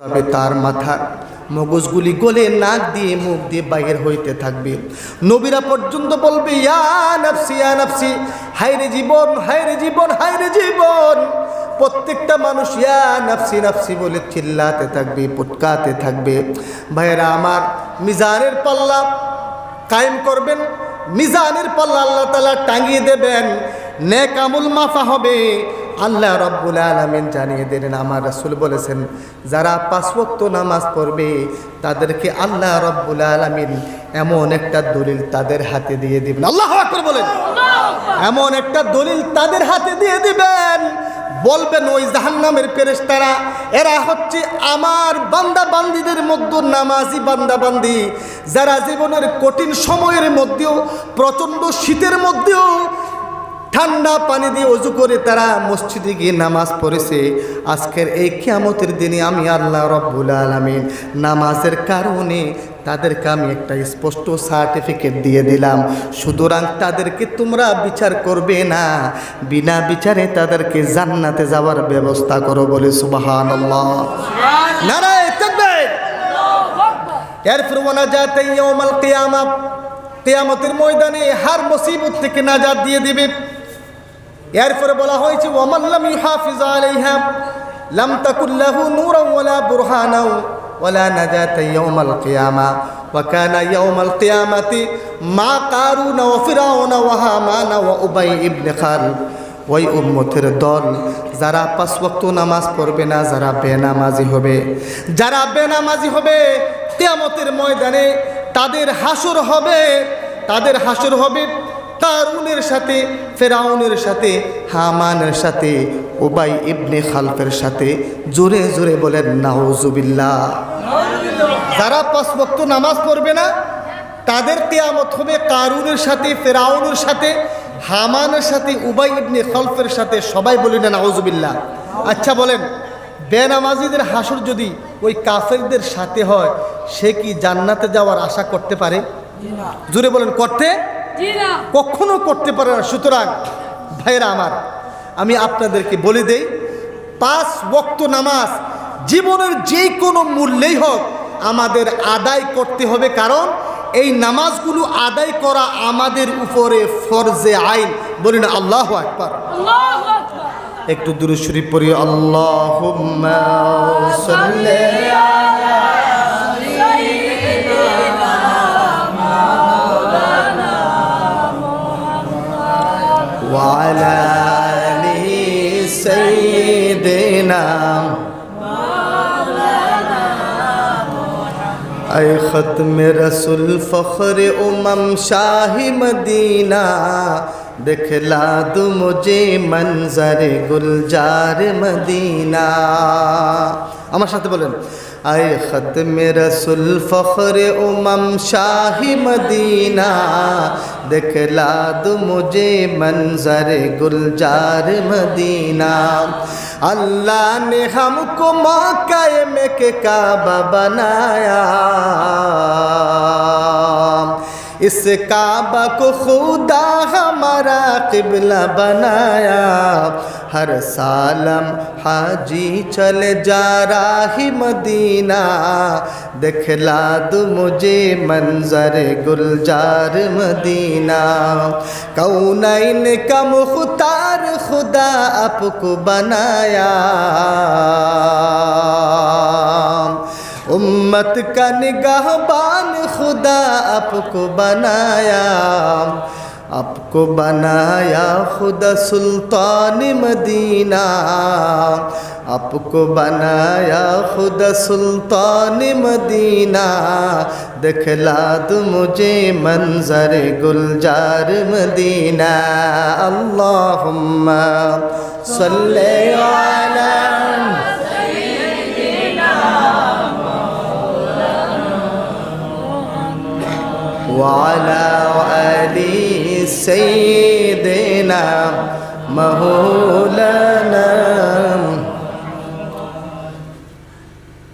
তবে তার মাথার মগজগুলি গলে নাক দিয়ে মুখ দিয়ে বাইরের হইতে থাকবে। নবীরা পর্যন্ত বলবে হায়রে জীবন হায়রে জীবন হায়রে জীবন। প্রত্যেকটা মানুষ, ইয়া নাফসি নাফসি বলে চিল্লাতে থাকবে, পুটকাতে থাকবে। ভাইরা আমার মিজানের পাল্লা কায়েম করবেন। মিজানের পাল্লা আল্লাহ তালা টাঙিয়ে দেবেন। নেক আমুল মাফা হবে। আল্লাহ রব্বুল আলমিন জানিয়ে দিলেন, আমার রাসুল বলেছেন, যারা পাঁচ নামাজ পড়বে, তাদেরকে আল্লাহ রব্বুল আলমিন এমন একটা দলিল তাদের হাতে দিয়ে দিবেন। আল্লাহ বলেন। এমন একটা দলিল তাদের হাতে দিয়ে দিবেন। বলবেন, ওই জাহান্নামের পেরেশতারা এরা হচ্ছে আমার বান্দা বান্দিদের মধ্যে নামাজি বান্দা বান্দি, যারা জীবনের কঠিন সময়ের মধ্যেও, প্রচণ্ড শীতের মধ্যেও ঠান্ডা পানি দিয়ে অজু করে তারা মসজিদে গিয়ে নামাজ পড়েছে। আজকের এই কিয়ামতের দিনে আমি আল্লাহ রব্বুল আলমিন নামাজের কারণে তাদেরকে আমি একটা স্পষ্ট সার্টিফিকেট দিয়ে দিলাম। সুতরাং তাদেরকে তোমরা বিচার করবে না। বিনা বিচারে তাদেরকে জান্নাতে যাওয়ার ব্যবস্থা করো বলে সুবাহান এরপর ইয়াউমাল কিয়ামা, কিয়ামতের ময়দানে হার মুসিবত থেকে নাজাদ দিয়ে দিবে। এরপরে বলা হয়েছে ওয়ামাল্লাম ইউহাফিজ আলাইহা, লাম তাকুল লাহু নূরান ওয়ালা বুরহানাও ওয়ালা নাজাতা ইয়াউমাল কিয়ামা, ওয়া কানা ইয়াউমাল কিয়ামাতি মা কারুন ওয়া ফিরাউন ওয়া হামান ওয়া উবাই ইবনে খালদ, ওই উম্মতের দল, যারা পাঁচ ওয়াক্ত নামাজ পড়বে না, যারা বেনামাজি হবে। যারা বেনামাজি হবে, কিয়ামতের ময়দানে তাদের হাসর হবে, তাদের হাসর হবে কারুনের সাথে ফেরাউনের সাথে হামানের সাথে ওবাই ইবনে খালফের সাথে জোরে জোরে বলেন নাউজুবিল্লাহ। যারা পাঁচ বক্ত নামাজ পড়বে না তাদের কেয়ামত হবে কারুনের সাথে ফেরাউনের সাথে হামানের সাথে উবাই ইবনে খালফের সাথে। সবাই বলি না নাউজুবিল্লাহ। আচ্ছা বলেন বেনামাজিদের হাসর যদি ওই কাফেরদের সাথে হয় সে কি জান্নাতে যাওয়ার আশা করতে পারে? জুড়ে বলেন করতে? কখনো করতে পারে না। সুতরাং ভাইরা আমার আমি আপনাদেরকে বলে দেই পাঁচ বক্ত নামাজ জীবনের যে কোনো মূল্যেই হোক আমাদের আদায় করতে হবে। কারণ এই নামাজগুলো আদায় করা আমাদের উপরে ফরজে আইন। বলি না আল্লাহ একবার একটু দূরে শরীফ পড়ি আল্লাহ اے ختم رسول فخر امم شاہ مدینہ دکھلا دو مجھے منظر گلجار مدینہ আমার সাথে بولیں اے ختم رسول فخر امم شاہ مدینہ۔ دکھلا دو مجھے منظر گلجار مدینہ۔ اللہ نے ہم کو موقع میں کہ کعبہ بنایا۔ اس کعبہ کو خدا ہمارا قبلہ بنایا ہر سالم حاجی چل جا راہی مدینہ دکھلا دو مجھے منظر گلجار مدینہ کونین کا مختار خدا آپ کو بنایا उम्मत का निगाहबान खुदा आपको बनाया आपको बनाया खुदा सुल्तान मदीना आपको बनाया खुदा सुल्तान मदीना दिखला दो मुझे मंजर गुलजार मदीना अल्लाहुम्मा सल्ले अला وعلى آل سيدنا مولانا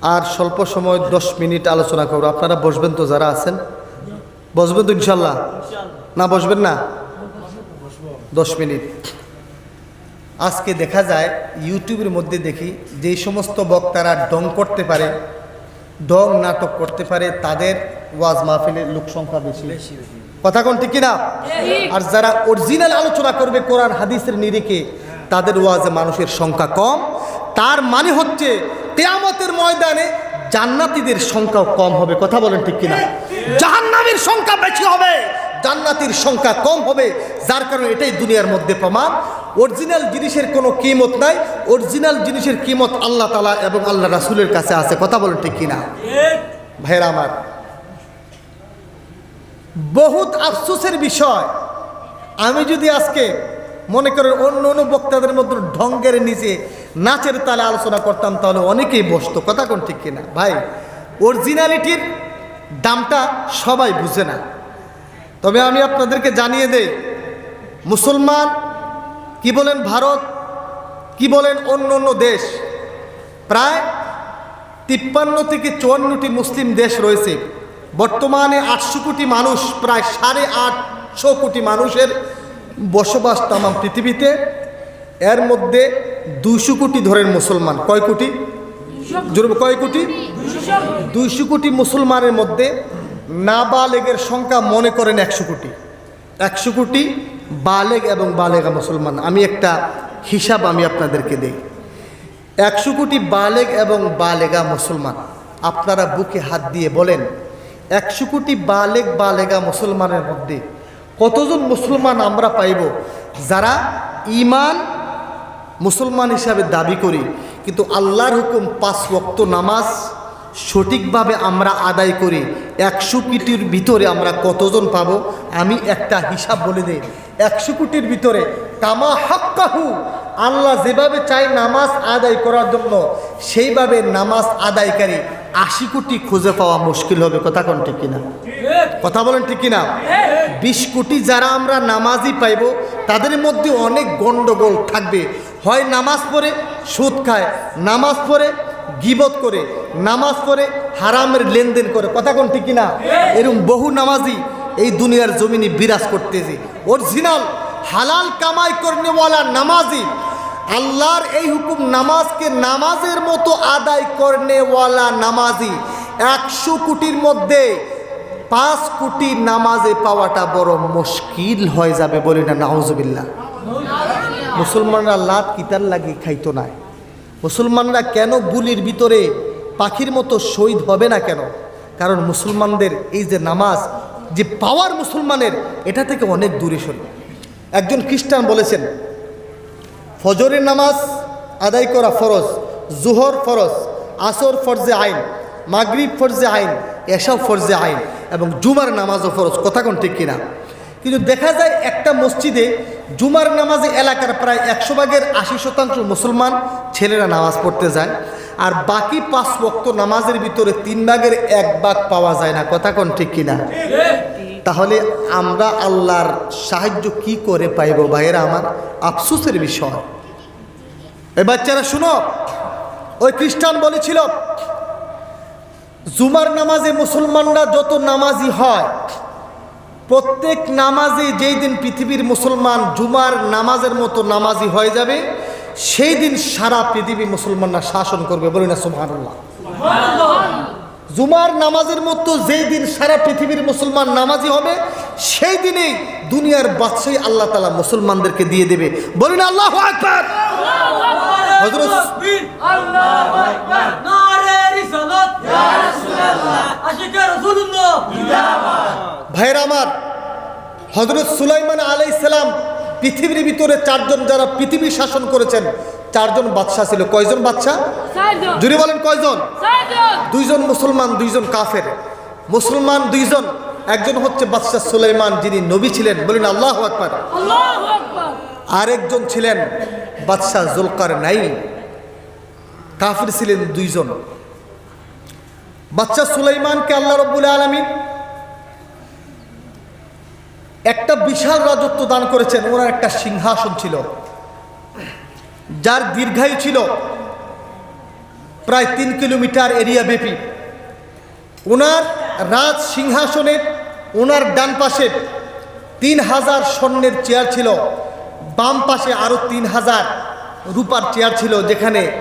আর স্বল্প সময় দশ মিনিট আলোচনা করবো আপনারা বসবেন তো যারা আছেন বসবেন তো ইনশাল্লাহ না বসবেন না দশ মিনিট আজকে দেখা যায় ইউটিউবের মধ্যে দেখি যেই সমস্ত বক্তারা ডং করতে পারে ডং নাটক করতে পারে তাদের ওয়াজ মাহফিলের লোক সংখ্যা বেশি। কথা কোন ঠিক কিনা? আর যারা অরিজিনাল আলোচনা করবে কোরআন হাদিসের নিরিখে তাদের ওয়াজে মানুষের সংখ্যা কম। তার মানে হচ্ছে তেয়ামতের ময়দানে জান্নাতীদের সংখ্যাও কম হবে। কথা বলেন ঠিক কিনা? জাহান্নামের সংখ্যা বেশি হবে। জান্নাতির সংখ্যা কম হবে। যার কারণে এটাই দুনিয়ার মধ্যে প্রমাণ। অরিজিনাল জিনিসের কোনো কিমত নাই। অরিজিনাল জিনিসের কিমত আল্লাহ তালা এবং আল্লাহ রাসুলের কাছে আছে। কথা বলেন ঠিক কিনা? ভাইরা আমার বহুত আফসোসের বিষয়। আমি যদি আজকে মনে করেন অন্য অন্য বক্তাদের মধ্যে ঢঙ্গের নিচে নাচের তালে আলোচনা করতাম, তাহলে অনেকেই বসতো। কথা কোন ঠিক কিনা? ভাই অরিজিনালিটির দামটা সবাই বুঝে না। তবে আমি আপনাদেরকে জানিয়ে দেই, মুসলমান, কি বলেন ভারত, কি বলেন অন্য অন্য দেশ, প্রায় তিপ্পান্ন থেকে চুয়ান্নটি মুসলিম দেশ রয়েছে। বর্তমানে আটশো কোটি মানুষ, প্রায় সাড়ে আটশো কোটি মানুষের বসবাস তামাম পৃথিবীতে। এর মধ্যে দুইশো কোটি ধরেন মুসলমান। কয় কোটি? কয় কোটি? দুইশো কোটি মুসলমানের মধ্যে নাবালেগের সংখ্যা মনে করেন একশো কোটি। একশো কোটি বালেগ এবং বালেগা মুসলমান। আমি একটা হিসাব আমি আপনাদেরকে দিই। একশো কোটি বালেগ এবং বালেগা মুসলমান। আপনারা বুকে হাত দিয়ে বলেন একশো কোটি বালেগ বালেগা মুসলমানের মধ্যে কতজন মুসলমান আমরা পাইব? যারা ইমান মুসলমান হিসাবে দাবি করি। কিন্তু আল্লাহর হুকুম পাঁচ ওক্ত নামাজ সঠিকভাবে আমরা আদায় করি। একশো কোটির ভিতরে আমরা কতজন পাব? আমি একটা হিসাব বলে দিই। একশো কোটির ভিতরে কামা হাক্কাহু, আল্লাহ যেভাবে চাই নামাজ আদায় করার জন্য, সেইভাবে নামাজ আদায়কারী আশি কোটি খুঁজে পাওয়া মুশকিল হবে। কথা কোন ঠিক কিনা? কথা বলেন ঠিক কিনা? বিশ কোটি যারা আমরা নামাজই পাইব, তাদের মধ্যে অনেক গণ্ডগোল থাকবে। হয় নামাজ পড়ে, সুদ খায়, নামাজ পড়ে গিবত করে নামাজ পড়ে হারামের লেনদেন করে। কথা কোন ঠিক কিনা? এরকম বহু নামাজি এই দুনিয়ার জমিনে বিরাজ করতেছে। অরিজিনাল হালাল কামাই করনেওয়ালা নামাজি আল্লাহর এই হুকুম নামাজকে নামাজের মতো আদায় করনেওয়ালা নামাজি একশো কোটির মধ্যে পাঁচ কোটি নামাজে পাওয়াটা বড় মুশকিল হয়ে যাবে বলি না নাউজবিল্লা মুসলমানরা লাত কিতার লাগি খাইতো না। মুসলমানরা কেন গুলির ভিতরে পাখির মতো শহীদ হবে না কেন? কারণ মুসলমানদের এই যে নামাজ, যে পাওয়ার মুসলমানের, এটা থেকে অনেক দূরে সরে। একজন খ্রিস্টান বলেছেন, ফজরের নামাজ আদায় করা ফরজ, জুহর ফরজ, আসর ফরজে আইন, মাগরিব ফরজে আইন এসব ফরজে আইন এবং জুমার নামাজও ফরজ। কথা কোন ঠিক কিনা? কিন্তু দেখা যায় একটা মসজিদে জুমার নামাজে এলাকার প্রায় একশো ভাগের আশি শতাংশ মুসলমান ছেলেরা নামাজ পড়তে যায়, আর বাকি পাঁচ বক্ত নামাজের ভিতরে তিন ভাগের এক ভাগ পাওয়া যায় না। কথা কোন ঠিক কিনা? তাহলে আমরা আল্লাহর সাহায্য কি করে পাইব ভাইয়েরা আমার আফসোসের বিষয়? এ বাচ্চারা শুনো, ওই খ্রিস্টান বলেছিল, জুমার নামাজে মুসলমানরা যত নামাজি হয় প্রত্যেক নামাজে যেই দিন পৃথিবীর মুসলমান জুমার নামাজের মতো নামাজি হয়ে যাবে, সেই দিন সারা পৃথিবী মুসলমানরা শাসন করবে। বলি না, সুবহানাল্লাহ। জুমার নামাজের মতো যেই দিন সারা পৃথিবীর মুসলমান নামাজি হবে, সেই দিনেই দুনিয়ার বাদশাহী আল্লাহ তালা মুসলমানদেরকে দিয়ে দেবে। বলুন আল্লাহ আকবার। হযরত নারে রিসালাত। ইয়া রাসূলুল্লাহ। আশিকা রাসূলুল্লাহ। ভাইয়ের আমার হজরত সুলাইমান আলাইসালাম পৃথিবীর ভিতরে চারজন যারা পৃথিবী শাসন করেছেন চারজন বাদশাহ ছিল। কয়জন বাদশাহ? জুড়ে বলেন কয়জন? দুইজন মুসলমান দুইজন কাফের। মুসলমান দুইজন একজন হচ্ছে বাদশাহ সুলাইমান যিনি নবী ছিলেন। বলেন আল্লাহ আকবার। আল্লাহু আকবার। আরেকজন ছিলেন বাদশাহ জুলকার নাই কাফির ছিলেন দুইজন। বাচ্চা সুলাইমানকে আল্লাহ রব্বুল আলমিন একটা বিশাল রাজত্ব দান করেছেন। ওনার একটা সিংহাসন ছিল, যার দীর্ঘায়ু ছিল প্রায় তিন কিলোমিটার এরিয়া ব্যাপী। ওনার রাজ সিংহাসনের, ওনার ডান পাশে তিন হাজার স্বর্ণের চেয়ার ছিল। বাম পাশে আরও তিন হাজার রূপার চেয়ার ছিল যেখানে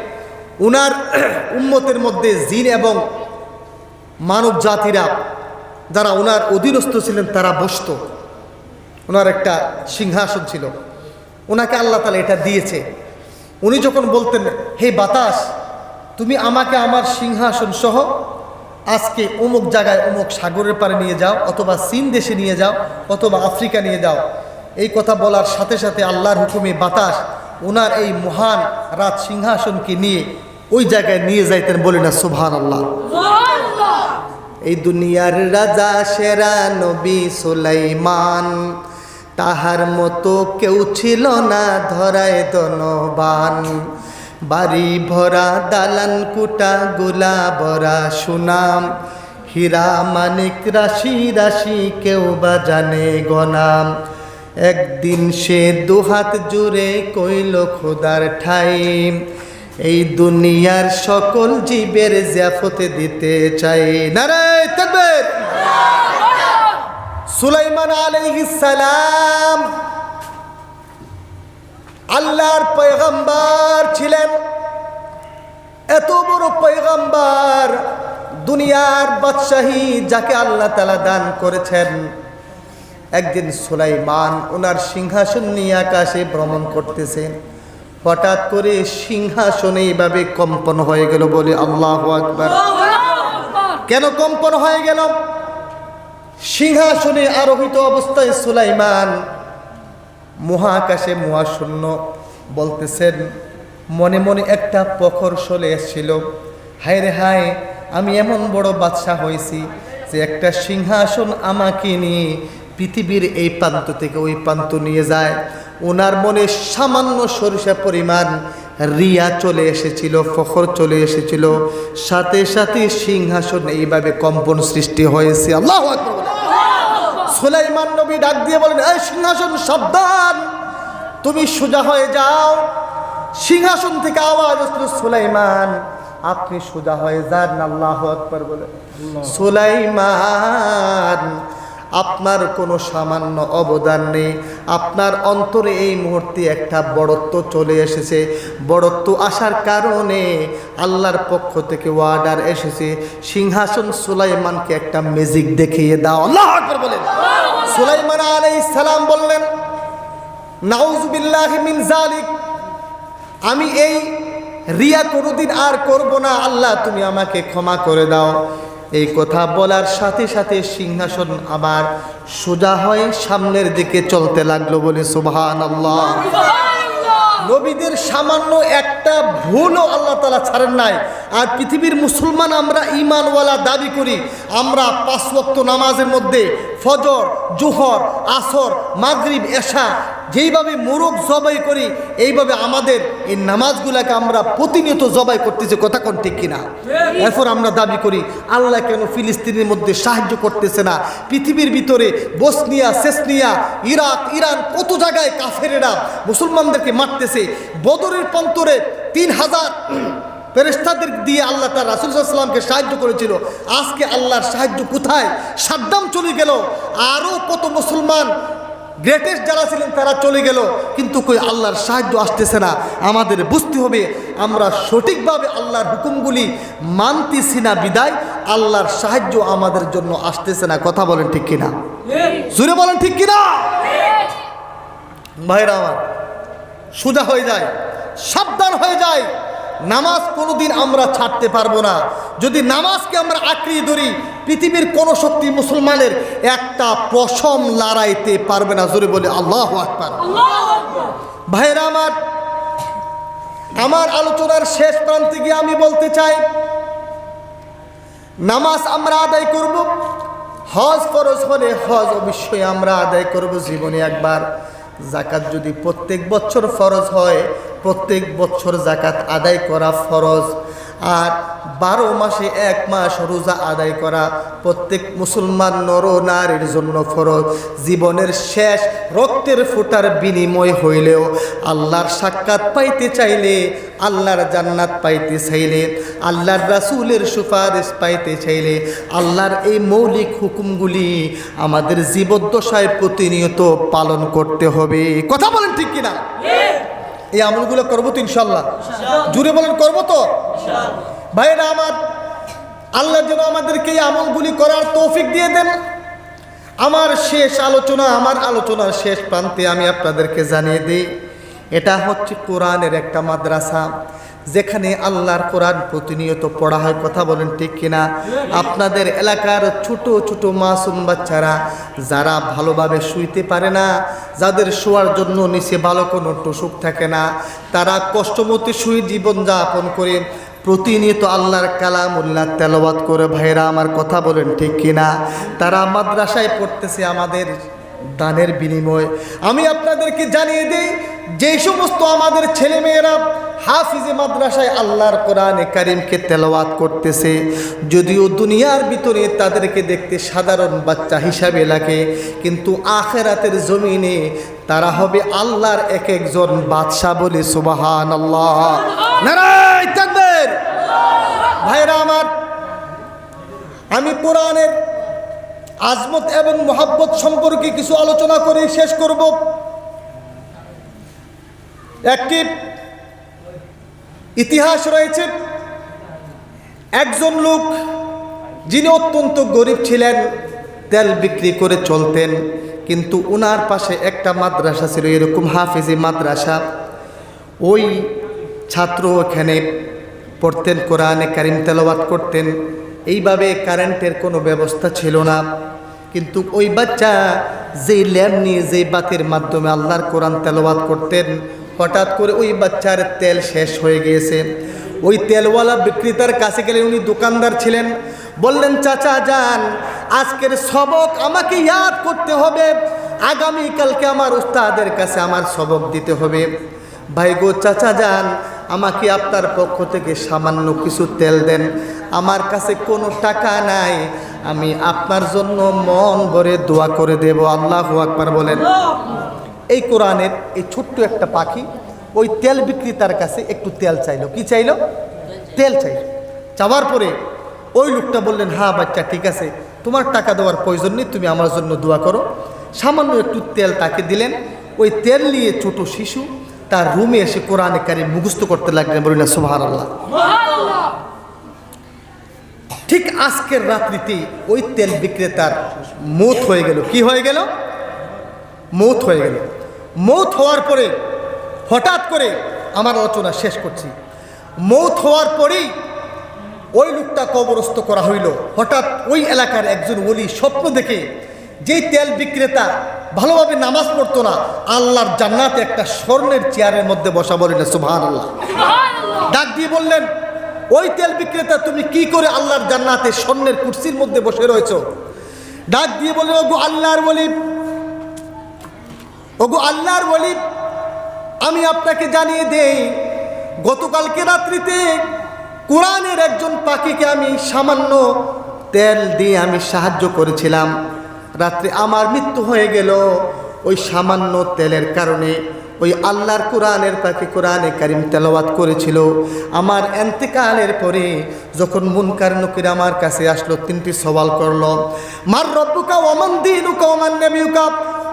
উনার উম্মতের মধ্যে জিন এবং মানব জাতিরা যারা ওনার অধীনস্থ ছিলেন, তারা বসত। ওনার একটা সিংহাসন ছিল। ওনাকে আল্লাহ তালা এটা দিয়েছে। উনি যখন বলতেন, হে বাতাস, তুমি আমাকে আমার সিংহাসন সহ আজকে অমুক জায়গায় অমুক সাগরের পারে নিয়ে যাও, অথবা চীন দেশে নিয়ে যাও, অথবা আফ্রিকা নিয়ে যাও। এই কথা বলার সাথে সাথে আল্লাহর হুকুমে বাতাস ওনার এই মহান রাজ সিংহাসনকে নিয়ে ওই জায়গায় নিয়ে যাইতেন বলে না আল্লাহ আল্লাহ এই দুনিয়ার রাজা সেরা নবী সুলাইমান তাহার মতো কেউ ছিল না ধরায় ধনবান। বাড়ি ভরা দালান কুটা গোলা ভরা সুনাম হীরা মানিক রাশি রাশি কেউ বা জানে গনাম একদিন সে দুহাত জুড়ে কইল, খোদার ঠাই, এই দুনিয়ার সকল জীবের জ্যাফতে দিতে চাই। নারায় সুলাইমান আলাইহিস সালাম আল্লাহর পয়গম্বর ছিলেন। এত বড় পয়গম্বর, দুনিয়ার বাদশাহী যাকে আল্লাহ তালা দান করেছেন। একদিন সুলাইমান ওনার সিংহাসন নিয়ে আকাশে ভ্রমণ করতেছেন হঠাৎ করে সিংহাসনে এইভাবে কম্পন হয়ে গেল বলে আল্লাহ আকবার। কেন কম্পন হয়ে গেল? সিংহাসনে আরোহিত অবস্থায় সুলাইমান মহাকাশে মহাশূন্য বলতেছেন, মনে মনে একটা প্রখর চলে এসেছিল। হায় রে হায়, আমি এমন বড় বাদশাহ হয়েছি যে একটা সিংহাসন আমাকে নিয়ে পৃথিবীর এই প্রান্ত থেকে ওই প্রান্ত নিয়ে যায়। ওনার মনে সামান্য সরিষা পরিমাণ রিয়া চলে এসেছিল ফখর চলে এসেছিল। সাথে সাথে সিংহাসন এইভাবে কম্পন সৃষ্টি হয়েছে। আল্লাহ সুলাইমান নবী ডাক দিয়ে বলেন এই সিংহাসন সাবধান। তুমি সোজা হয়ে যাও। সিংহাসন থেকে আওয়াজ আসলো সুলাইমান আপনি সোজা হয়ে যান। আল্লাহ আকবার বলে। সুলাইমান আপনার কোনো সামান্য অবদান নেই। আপনার অন্তরে এই মুহূর্তে একটা বড়ত্ব চলে এসেছে। বড়ত্ব আসার কারণে আল্লাহর পক্ষ থেকে ওয়ার্ডার এসেছে। সিংহাসন সুলাইমানকে একটা ম্যাজিক দেখিয়ে দাও। আল্লাহ আকবার বলেন। সুলাইমান আলাইহিস সালাম বললেন নাউজুবিল্লাহি মিন জালিক আমি এই রিয়া কোনোদিন আর করব না। আল্লাহ তুমি আমাকে ক্ষমা করে দাও। এই কথা বলার সাথে সাথে সিংহাসন আবার সোজা হয়ে সামনের দিকে চলতে লাগল বলে সুবহান আল্লাহ নবীদের সামান্য একটা ভুলও আল্লাহ তালা ছাড়েন নাই। আর পৃথিবীর মুসলমান আমরা ইমানওয়ালা দাবি করি, আমরা পাঁচ ওয়াক্ত নামাজের মধ্যে ফজর, জুহর, আসর, মাগরিব, এশা যেইভাবে মোরগ জবাই করি, এইভাবে আমাদের এই নামাজগুলাকে আমরা প্রতিনিয়ত জবাই করতেছি, কথা কোন ঠিক কিনা? এরপর আমরা দাবি করি, আল্লাহ কেন ফিলিস্তিনের মধ্যে সাহায্য করতেছে না? পৃথিবীর ভিতরে বসনিয়া, সেসনিয়া, ইরাক, ইরান কত জায়গায় কাফেরেরা মুসলমানদেরকে মারতেছে? বদরের প্রান্তরে তিন হাজার ফেরেস্তাদের দিয়ে আল্লাহ তার রাসুল সাল্লামকে সাহায্য করেছিল। আজকে আল্লাহর সাহায্য কোথায়? সাদ্দাম চলে গেল। আরও কত মুসলমান গ্রেটেস্ট যারা ছিলেন তারা চলে গেল। কিন্তু কই আল্লাহর সাহায্য আসতেছে না। আমাদের বুঝতে হবে আমরা সঠিকভাবে আল্লাহর হুকুমগুলি মানতেছি না বিদায় আল্লাহর সাহায্য আমাদের জন্য আসতেছে না। কথা বলেন ঠিক কিনা? জুড়ে বলেন ঠিক কিনা? ভাইরা আমার সোজা হয়ে যায়। সাবধান হয়ে যায়। নামাজ কোনোদিন আমরা ছাড়তে পারব না। যদি নামাজকে আমরা আঁকড়িয়ে ধরি পৃথিবীর কোনো শক্তি মুসলমানের একটা পশম লড়াইতে পারবে না। জোরে বলে আল্লাহ আকবার। ভাইরা আমার আমার আলোচনার শেষ প্রান্তে গিয়ে আমি বলতে চাই নামাজ আমরা আদায় করব। হজ ফরজ হলে হজ অবশ্যই আমরা আদায় করব জীবনে একবার। জাকাত যদি প্রত্যেক বছর ফরজ হয় প্রত্যেক বছর জাকাত আদায় করা ফরজ। আর বারো মাসে এক মাস রোজা আদায় করা প্রত্যেক মুসলমান নর নারীর জন্য ফরজ। জীবনের শেষ রক্তের ফোটার বিনিময় হইলেও আল্লাহর সাক্ষাৎ পাইতে চাইলে, আল্লাহর জান্নাত পাইতে চাইলে, আল্লাহর রাসুলের সুপারিশ পাইতে চাইলে, আল্লাহর এই মৌলিক হুকুমগুলি আমাদের জীবদ্দশায় প্রতিনিয়ত পালন করতে হবে। কথা বলেন ঠিক কিনা? এই আমলগুলো করব তো ইনশাল্লাহ জুড়ে বলেন, করব তো? ভাইরা আমার, আল্লাহ যেন আমাদেরকে এই আমলগুলি করার তৌফিক দিয়ে দেন। আমার শেষ আলোচনা, আমার আলোচনার শেষ প্রান্তে আমি আপনাদেরকে জানিয়ে দিই, এটা হচ্ছে কোরআনের একটা মাদ্রাসা। যেখানে আল্লাহর কোরআন প্রতিনিয়ত পড়া হয়, কথা বলেন ঠিক কিনা? আপনাদের এলাকার ছোট ছোট মাসুম বাচ্চারা যারা ভালোভাবে শুইতে পারে না, যাদের শোয়ার জন্য নিচে ভালো কোনো টুসুক থাকে না, তারা কষ্টমতে শুয়ে জীবনযাপন করে প্রতিনিয়ত আল্লাহর কালামুল্লাহ তেলাওয়াত করে ভাইরা আমার কথা বলেন ঠিক কিনা? তারা মাদ্রাসায় পড়তেছে আমাদের দানের বিনিময়। আমি আপনাদেরকে জানিয়ে দিই যে সমস্ত আমাদের ছেলেমেয়েরা হাফিজে মাদ্রাসায় আল্লাহর কোরআনে কারিমকে তেলাওয়াত করতেছে, যদিও দুনিয়ার ভিতরে তাদেরকে দেখতে সাধারণ বাচ্চা হিসাবে লাগে, কিন্তু আখেরাতের জমিনে তারা হবে আল্লাহর এক একজন বাদশাহ বলে সুবাহান আল্লাহ ভাইরা আমার, আমি কোরআনের আজমত এবং মোহাব্বত সম্পর্কে কিছু আলোচনা করে শেষ করব। একটি ইতিহাস রয়েছে। একজন লোক যিনি অত্যন্ত গরিব ছিলেন, তেল বিক্রি করে চলতেন, কিন্তু ওনার পাশে একটা মাদ্রাসা ছিল, এরকম হাফিজি মাদ্রাসা। ওই ছাত্র ওখানে পড়তেন, কোরআনে কারিম তেলাওয়াত করতেন। এইভাবে কারেন্টের কোনো ব্যবস্থা ছিল না। কিন্তু ওই বাচ্চা যেই ল্যাম্প নিয়ে যেই বাতির মাধ্যমে আল্লাহর কোরআন তেলাওয়াত করতেন, হঠাৎ করে ওই বাচ্চার তেল শেষ হয়ে গিয়েছে। ওই তেলওয়ালা বিক্রেতার কাছে গেলে উনি দোকানদার ছিলেন। বললেন, চাচা, যান, আজকের সবক আমাকে ইয়াদ করতে হবে। আগামীকালকে আমার উস্তাদের কাছে আমার সবক দিতে হবে। ভাই গো, চাচা, যান, আমাকে আপনার পক্ষ থেকে সামান্য কিছু তেল দেন। আমার কাছে কোনো টাকা নাই। আমি আপনার জন্য মন ভরে দোয়া করে দেব। আল্লাহ আকবার বলেন। এই কোরআনের এই ছোট্ট একটা পাখি, ওই তেল বিক্রেতার কাছে একটু তেল চাইলো। কি চাইলো? তেল চাইলো। চাওয়ার পরে ওই লোকটা বললেন হ্যাঁ বাচ্চা, ঠিক আছে। তোমার টাকা দেওয়ার প্রয়োজন নেই, তুমি আমার জন্য দোয়া করো। সামান্য একটু তেল তাকে দিলেন। ওই তেল নিয়ে ছোট শিশু তার রুমে এসে কোরআনে কারি মুখস্থ করতে লাগলেন। বলি না সুবাহ আল্লাহ ঠিক আজকের রাত্রিতে ওই তেল বিক্রেতার মৌত হয়ে গেল। কি হয়ে গেল? মৌত হয়ে গেল। মৌত হওয়ার পরে হঠাৎ করে আমার আলোচনা শেষ করছি। মৌত হওয়ার পরেই ওই লোকটা কবরস্থ করা হইল। হঠাৎ ওই এলাকার একজন ওলি স্বপ্ন দেখে যেই তেল বিক্রেতা ভালোভাবে নামাজ পড়তো না আল্লাহর জান্নাতে একটা স্বর্ণের চেয়ারের মধ্যে বসা বলেন সুভান আল্লাহ ডাক দিয়ে বললেন ওই তেল বিক্রেতা তুমি কি করে আল্লাহর জান্নাতে স্বর্ণের কুর্সির মধ্যে বসে রয়েছো? ডাক দিয়ে বললেন ওগো আল্লাহর বলি ওগো আল্লাহর বলি আমি আপনাকে জানিয়ে দেই, গতকালকে রাত্রিতে কোরআনের একজন পাখিকে আমি সামান্য তেল দিয়ে আমি সাহায্য করেছিলাম। রাত্রে আমার মৃত্যু হয়ে গেল, ওই সামান্য তেলের কারণে ওই আল্লাহর কোরআনের পাখি কোরআনে কারিম তেলাওয়াত করেছিল। আমার এন্তেকালের পরে যখন মুনকার নকির আমার কাছে আসলো, তিনটি সওয়াল করল। মার রব্বুকা ওমান দিনুকা ওমান নবিউকা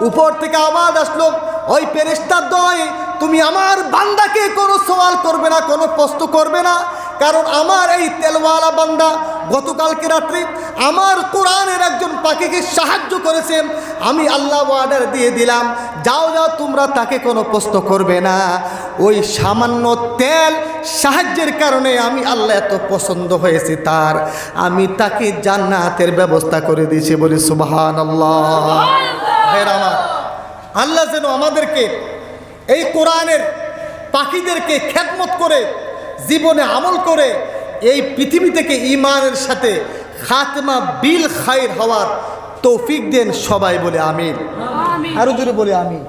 উপর থেকে আওয়াজ আসলো, ওই পেরেস্তার দয়, তুমি আমার বান্দাকে কোনো সওয়াল করবে না, কোনো প্রশ্ন করবে না। কারণ আমার এই তেলওয়ালা বান্দা গতকালকে রাত্রি আমার কোরআনের একজন পাখিকে সাহায্য করেছেন আমি আল্লাহ অর্ডার দিয়ে দিলাম যাও যাও, তোমরা তাকে কোনো প্রশ্ন করবে না। ওই সামান্য তেল সাহায্যের কারণে আমি আল্লাহ এত পছন্দ হয়েছে তার। আমি তাকে জান্নাতের ব্যবস্থা করে দিয়েছি বলি সুবাহান আল্লাহ আল্লাহ যেন আমাদেরকে এই কোরআনের পাখিদেরকে খেদমত করে, জীবনে আমল করে, এই পৃথিবী থেকে ইমানের সাথে খাতমা বিল খায়ের হওয়ার তৌফিক দেন সবাই বলে আমির আমিন। আরও দূরে বলে আমিন।